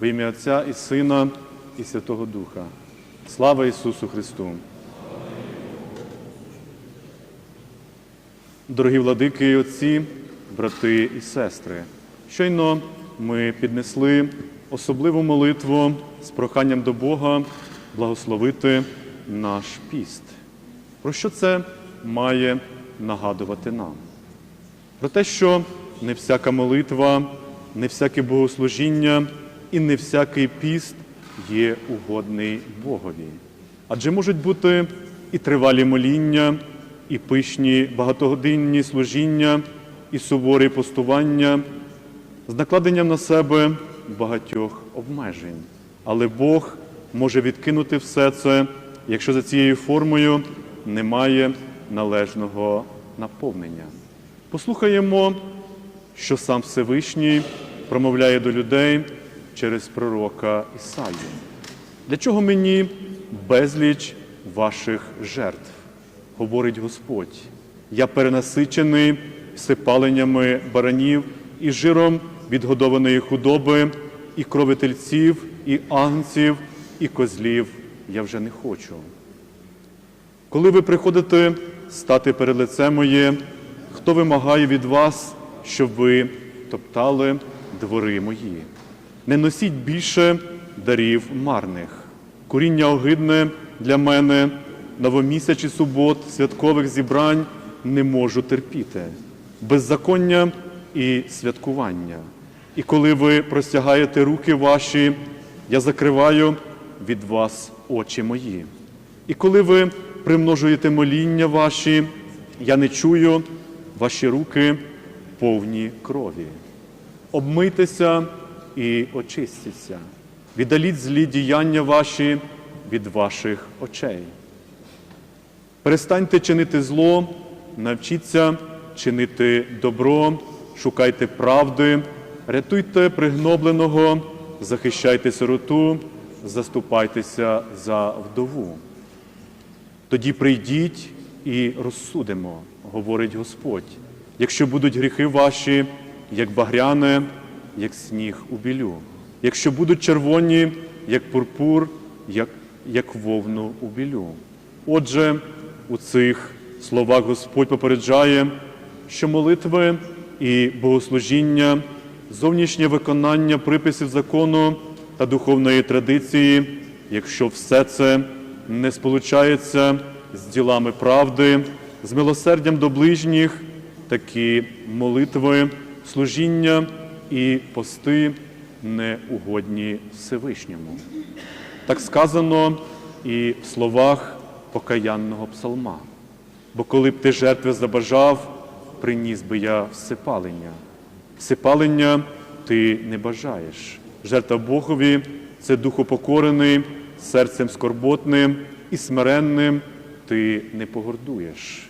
В ім'я Отця і Сина, і Святого Духа. Слава Ісусу Христу! Дорогі владики і отці, брати і сестри, щойно ми піднесли особливу молитву з проханням до Бога благословити наш піст. Про що це має нагадувати нам? Про те, що не всяка молитва, не всяке богослужіння і не всякий піст є угодний Богові. Адже можуть бути і тривалі моління, і пишні багатогодинні служіння, і суворі постування з накладенням на себе багатьох обмежень. Але Бог може відкинути все це, якщо за цією формою немає належного наповнення. Послухаємо, що сам Всевишній промовляє до людей через пророка Ісаю. Для чого мені безліч ваших жертв? говорить Господь. Я перенасичений всипаленнями баранів і жиром відгодованої худоби, і крови тельців, і агнців, і козлів я вже не хочу. Коли ви приходите стати перед лице моє, хто вимагає від вас, щоб ви топтали двори мої? Не носіть більше дарів марних. Куріння огидне для мене, новомісячі субот, святкових зібрань не можу терпіти, беззаконня і святкування. І коли ви простягаєте руки ваші, я закриваю від вас очі мої. І коли ви примножуєте моління ваші, я не чую ваші руки повні крові. Обмийтеся і очистіться, віддаліть злі діяння ваші від ваших очей. Перестаньте чинити зло, навчіться чинити добро, шукайте правди, рятуйте пригнобленого, захищайте сироту, заступайтеся за вдову. Тоді прийдіть і розсудимо, говорить Господь, якщо будуть гріхи ваші, як багряне, як сніг у білю, якщо будуть червоні, як пурпур, як, як вовну у білю. Отже, у цих словах Господь попереджає, що молитви і богослужіння, зовнішнє виконання приписів закону та духовної традиції, якщо все це не сполучається з ділами правди, з милосердям до ближніх, такі молитви, служіння і пости не угодні Всевишньому. Так сказано і в словах покаянного псалма. Бо коли б ти жертви забажав, приніс би я всипалення. Всипалення ти не бажаєш. Жертва Богові це духопокорений, серцем скорботним і смиренним ти не погордуєш.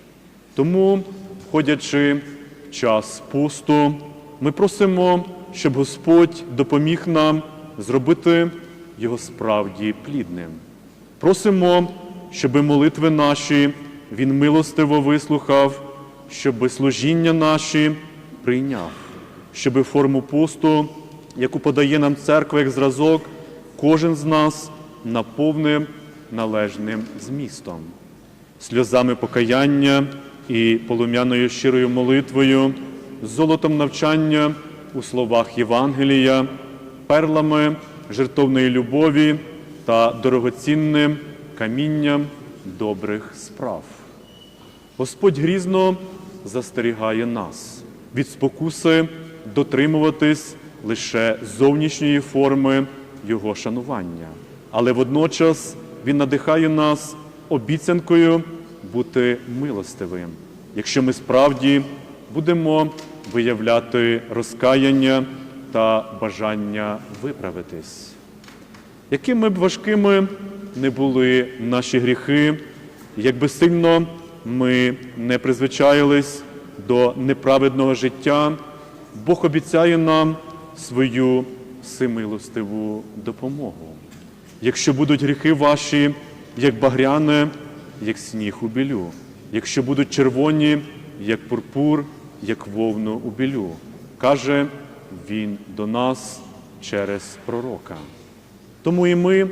Тому, входячи в час посту, ми просимо, щоб Господь допоміг нам зробити його справді плідним. Просимо, щоби молитви наші Він милостиво вислухав, щоби служіння наші прийняв, щоби форму посту, яку подає нам церква як зразок, кожен з нас наповнив належним змістом, сльозами покаяння і полум'яною щирою молитвою, золотом навчання у словах Євангелія, перлами жертовної любові та дорогоцінним камінням добрих справ. Господь грізно застерігає нас від спокуси дотримуватись лише зовнішньої форми Його шанування, але водночас Він надихає нас обіцянкою бути милостивим, якщо ми справді будемо виявляти розкаяння та бажання виправитись. Якими б важкими не були наші гріхи, якби сильно ми не призвичаїлись до неправедного життя, Бог обіцяє нам свою всемилостиву допомогу. Якщо будуть гріхи ваші, як багряне, як сніг у білю, якщо будуть червоні, як пурпур, як вовну у білю, каже він до нас через пророка. Тому і ми,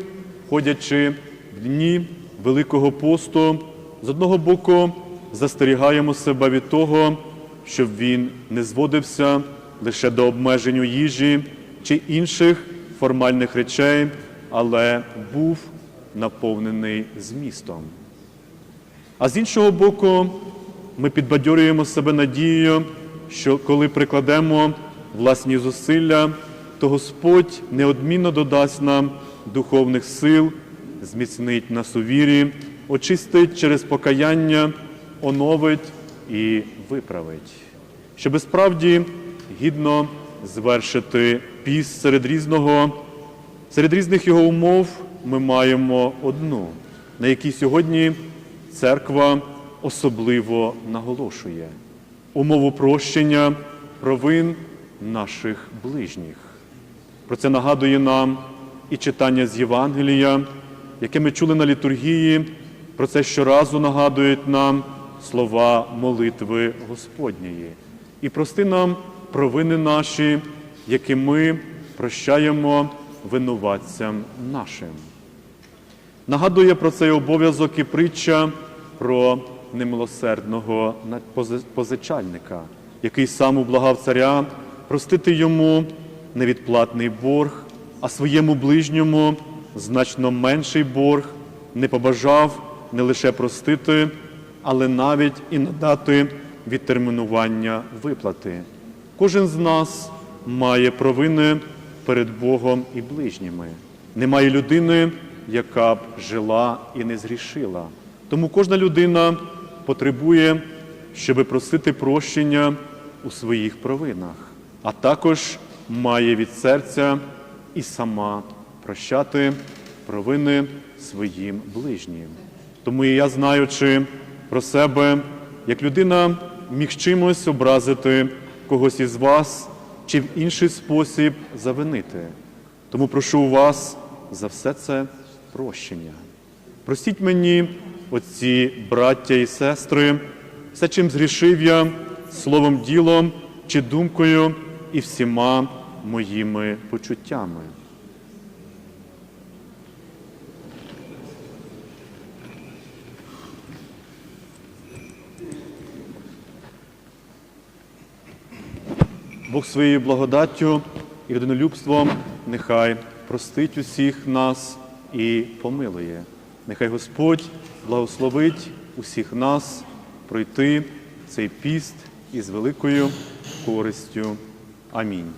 ходячи в дні Великого посту, з одного боку застерігаємо себе від того, щоб він не зводився лише до обмежень їжі чи інших формальних речей, але був наповнений змістом. А з іншого боку, ми підбадьорюємо себе надією, що коли прикладемо власні зусилля, то Господь неодмінно додасть нам духовних сил, зміцнить нас у вірі, очистить через покаяння, оновить і виправить, щоби справді гідно звершити піс серед різного Серед різних його умов ми маємо одну, на якій сьогодні церква особливо наголошує умову прощення провин наших ближніх. Про це нагадує нам і читання з Євангелія, яке ми чули на літургії. Про це щоразу нагадують нам слова молитви Господньої. І прости нам провини наші, які ми прощаємо винуватцям нашим. Нагадує про цей обов'язок і притча про немилосердного позичальника, який сам ублагав царя простити йому невідплатний борг, а своєму ближньому значно менший борг не побажав не лише простити, але навіть і надати відтермінування виплати. Кожен з нас має провини перед Богом і ближніми. Немає людини, яка б жила і не згрішила. Тому кожна людина потребує, щоб просити прощення у своїх провинах, а також має від серця і сама прощати провини своїм ближнім. Тому і я, знаючи про себе, як людина міг чимось образити когось із вас чи в інший спосіб завинити. Тому прошу у вас за все це прощення. Простіть мені, отці, браття і сестри, все, чим згрішив я словом, ділом чи думкою і всіма моїми почуттями. Бог своєю благодаттю і людинолюбством нехай простить усіх нас і помилує. Нехай Господь благословить усіх нас пройти цей піст із великою користю. Амінь.